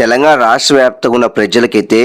తెలంగాణ రాష్ట్ర వ్యాప్తంగా ఉన్న ప్రజలకైతే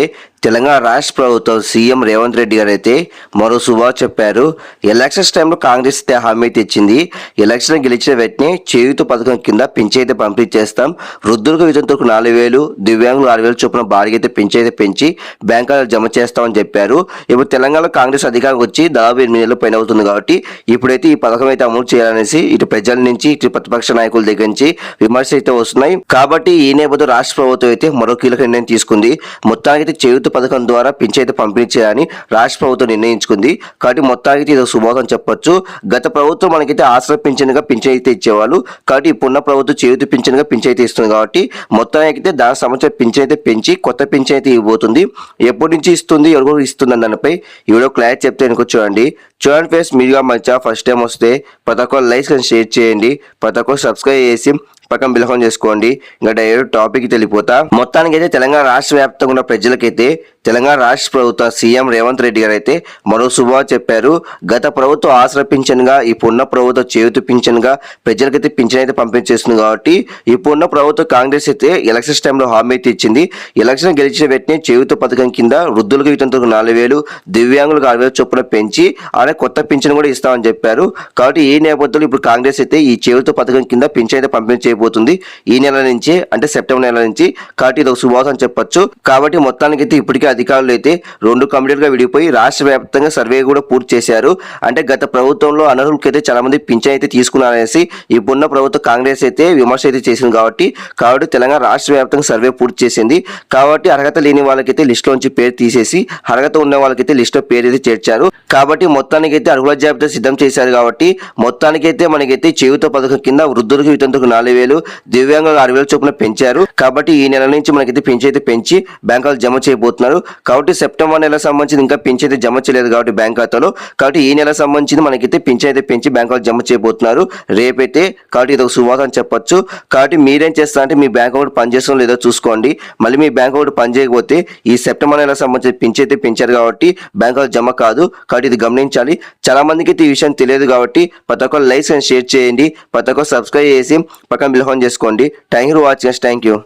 తెలంగాణ రాష్ట్ర ప్రభుత్వం సీఎం రేవంత్ రెడ్డి గారు అయితే మరో శుభా చెప్పారు. ఎలక్షన్స్ టైంలో కాంగ్రెస్ అయితే హామీ అయితే ఇచ్చింది ఎలక్షన్ గెలిచిన వెంటనే చేయుత పథకం కింద పింఛన్ అయితే పంపిణీ చేస్తాం. వృద్ధులకు వితంతులకు నాలుగు వేలు దివ్యాంగులు ఆరు వేలు చొప్పున భారీ అయితే పింఛన్ అయితే పెంచి బ్యాంకులో జమ చేస్తామని చెప్పారు. ఇప్పుడు తెలంగాణలో కాంగ్రెస్ అధికారం వచ్చి దాదాపు ఎనిమిది నెలలు పైన అవుతుంది కాబట్టి ఇప్పుడైతే ఈ పథకం అయితే అమలు చేయాలనేసి ఇటు ప్రజల నుంచి ఇటు ప్రతిపక్ష నాయకుల దగ్గర నుంచి విమర్శ అయితే వస్తున్నాయి. కాబట్టి ఈ నేపథ్యంలో రాష్ట్ర ప్రభుత్వం అయితే మరో కీలక నిర్ణయం తీసుకుంది. మొత్తానికి అయితే చేయూత పథకం ద్వారా పింఛైతే అయితే పంపిణీ చేయాలని రాష్ట్ర ప్రభుత్వం నిర్ణయించుకుంది. కాబట్టి మొత్తానికి ఇది శుభోదం చెప్పొచ్చు. గత ప్రభుత్వం మనకైతే ఆశ్రయ పింఛన్గా పింఛైతే ఇచ్చేవాళ్ళు. కాబట్టి ఇప్పుడున్న ప్రభుత్వం చేయూత పింఛన్గా పింఛైతే ఇస్తుంది కాబట్టి మొత్తానికి అయితే దాని సంవత్సరం పింఛైతే పెంచి కొత్త పింఛైతే ఇవ్వబోతుంది. ఎప్పటి నుంచి ఇస్తుంది ఎవరు ఇస్తుంది దానిపై ఎవరో క్లారిటీ చెప్తే వెనుక చూడండి. చూడండి ఫేస్ మీరుగా మంచిగా ఫస్ట్ టైం వస్తే ప్రతి ఒక్కరు లైక్స్ షేర్ చేయండి. ప్రతి ఒక్కరు సబ్స్క్రైబ్ చేసి పక్కన బిలకం చేసుకోండి. ఇంకా డైరెక్ట్ టాపిక్ తెలిపోతా మొత్తానికి అయితే తెలంగాణ రాష్ట్ర వ్యాప్తంగా ఉన్న ప్రజలకైతే తెలంగాణ రాష్ట్ర ప్రభుత్వ సీఎం రేవంత్ రెడ్డి గారు అయితే మరో శుభ చెప్పారు. గత ప్రభుత్వం ఆసరా పింఛన్గా ఇప్పుడున్న ప్రభుత్వం చేయుత పింఛన్గా ప్రజలకైతే పింఛన్ అయితే పంపించేస్తుంది కాబట్టి ఇప్పుడున్న ప్రభుత్వం కాంగ్రెస్ అయితే ఎలక్షన్స్ టైంలో హామీ అయితే ఇచ్చింది. ఎలక్షన్ గెలిచిన వెంటనే చేయుత పథకం కింద వృద్ధులకు ఇతంతకు నాలుగు వేలు దివ్యాంగులకు ఆరు వేలు చొప్పున పెంచి అలానే కొత్త పింఛన్ కూడా ఇస్తామని చెప్పారు. కాబట్టి ఈ నేపథ్యంలో ఇప్పుడు కాంగ్రెస్ అయితే ఈ చేయుత పథకం కింద పింఛన్ అయితే పంపిణీ చేయబోతుంది ఈ నెల నుంచి అంటే సెప్టెంబర్ నెల నుంచి కాబట్టి ఇది ఒక శుభాసం చెప్పొచ్చు. కాబట్టి మొత్తానికి అయితే ఇప్పటికే అధికారులు అయితే రెండు కమిటీలుగా విడిపోయి రాష్ట్ర వ్యాప్తంగా సర్వే కూడా పూర్తి చేశారు. అంటే గత ప్రభుత్వంలో అనర్హులకి అయితే చాలా మంది పింఛన్ అయితే తీసుకున్నారనేసి ఇప్పుడున్న ప్రభుత్వం కాంగ్రెస్ అయితే విమర్శ అయితే చేసింది కాబట్టి కాబట్టి తెలంగాణ రాష్ట్ర వ్యాప్తంగా సర్వే పూర్తి చేసింది. కాబట్టి అర్హత లేని వాళ్ళకైతే లిస్టులోంచి పేరు తీసేసి అర్హత ఉన్న వాళ్ళకైతే లిస్టులో పేరు అయితే చేర్చారు. కాబట్టి మొత్తానికి అయితే అర్హుల జాబితా సిద్ధం చేశారు కాబట్టి మొత్తానికైతే మనకైతే చేయుత పథకం కింద వృద్ధులకు వితంతుకు నాలుగు వేలు దివ్యాంగులకు ఆరు వేలు చొప్పున పెంచారు. కాబట్టి ఈ నెల నుంచి మనకైతే పెంచి అయితే పెంచి బ్యాంకులు జమ చేయబోతున్నారు. కాబట్టి సెప్టెంబర్ నెల సంబంధించి ఇంకా పెంచి అయితే జమ చేయలేదు కాబట్టి బ్యాంక్ ఖాతాలో. కాబట్టి ఈ నెల సంబంధించి మనకైతే పెంచి అయితే పెంచి బ్యాంకులు జమ చేయబోతున్నారు. రేపైతే కాబట్టి ఇది ఒక శుభాతం చెప్పొచ్చు. కాబట్టి మీరేం చేస్తారంటే మీ బ్యాంక్ అకౌంట్ పనిచేస్తుందో లేదో చూసుకోండి. మళ్ళీ మీ బ్యాంక్ అకౌంట్ పనిచేయకపోతే ఈ సెప్టెంబర్ నెల సంబంధించి పెంచి అయితే పెంచారు కాబట్టి బ్యాంకులో జమ కాదు. కాబట్టి ఇది గమనించాలి. చాలా మందికి అయితే ఈ విషయం తెలియదు కాబట్టి ప్రతి ఒక్కరు లైక్స్ అండ్ షేర్ చేయండి ప్రతి ఒక్కరు సబ్స్క్రైబ్ చేసి పక్కన బిల్హోన్ చేసుకోండి. Thank you for watching. Thank you